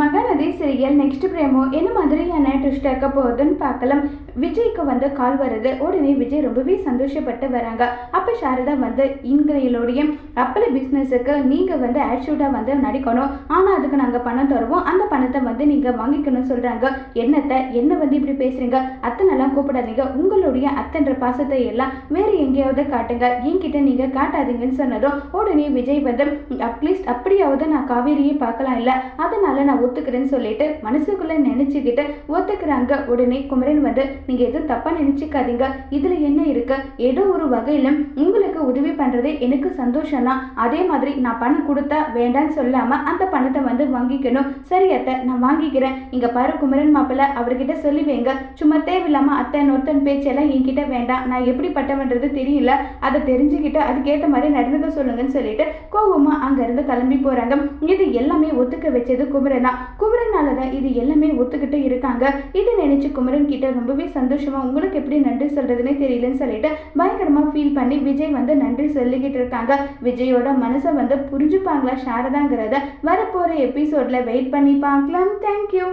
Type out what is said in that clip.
Mahanadi serial next பிரேமோ என்ன மாதிரியான twist இருக்க போகுதுன்னு பார்க்கலாம். விஜய்க்கு வந்து கால் வருது. உடனே விஜய் ரொம்பவே சந்தோஷப்பட்டு வராங்க. அப்போ சாரதா வந்து எங்களுடைய அப்பள பிஸ்னஸுக்கு நீங்கள் வந்து ஆக்சுவலாக வந்து நடிக்கணும். ஆனால் அதுக்கு நாங்கள் பணம் தருவோம். அந்த பணத்தை வந்து நீங்கள் வாங்கிக்கணும்னு சொல்கிறாங்க என்னத்தை என்ன வந்து இப்படி பேசுகிறீங்க அத்தனைலாம் கூப்பிடாதீங்க. உங்களுடைய அத்தன்ற பாசத்தை எல்லாம் வேறு எங்கேயாவது காட்டுங்க. என்கிட்ட நீங்கள் காட்டாதீங்கன்னு சொன்னதும் உடனே விஜய் வந்து அட்லீஸ்ட் அப்படியாவது நான் காவேரியை பார்க்கலாம் இல்லை. அதனால நான் ஒத்துக்கிறேன்னு சொல்லிட்டு மனசுக்குள்ள நினைச்சுக்கிட்டு ஒத்துக்கிறாங்க. உடனே குமரன் வந்து நீங்க எதுவும் தப்பா நினைச்சுக்காதீங்க. இதுல என்ன இருக்கு? ஏதோ ஒரு வகையிலும் உங்களுக்கு உதவி பண்றது எனக்கு சந்தோஷம் தான் அதே மாதிரி நான் பணம் கொடுத்தா வேண்டாம்னு சொல்லாம அந்த பணத்தை வந்து வாங்கிக்கணும். சரி அத்தை நான் வாங்கிக்கிறேன். இங்கே பாரு குமரன் மாப்பிள்ள அவர்கிட்ட சொல்லி வைங்க. சும்மா தேவையில்லாமல் அத்தன் ஒருத்தன் பேச்செல்லாம் என்கிட்ட வேண்டாம். நான் எப்படிப்பட்டவன்றது தெரியல. அதை தெரிஞ்சுக்கிட்டு அதுக்கேற்ற மாதிரி நடந்துக்க சொல்லுங்கன்னு சொல்லிட்டு கோவமாக அங்கேருந்து கிளம்பி போகிறாங்க இது எல்லாமே ஒத்துக்க வச்சது குமரன் தான். குமரனால தான் இது எல்லாமே ஒத்துக்கிட்டு இருக்காங்க. இதை நினைச்சு குமரன் கிட்ட ரொம்பவே சந்தோஷமா உங்களுக்கு எப்படி நன்றி சொல்றதுன்னே தெரியலன்னு சொல்லிட்டு பயங்கரமாக ஃபீல் பண்ணி விஜய் வந்து நன்றி சொல்லிக்கிட்டு இருக்காங்க. விஜயோட மனசை வந்து புரிஞ்சுப்பாங்களா சாரதாங்கிறத வரப்போற எபிசோட்ல வெயிட் பண்ணி பார்க்கலாம் தேங்க்யூ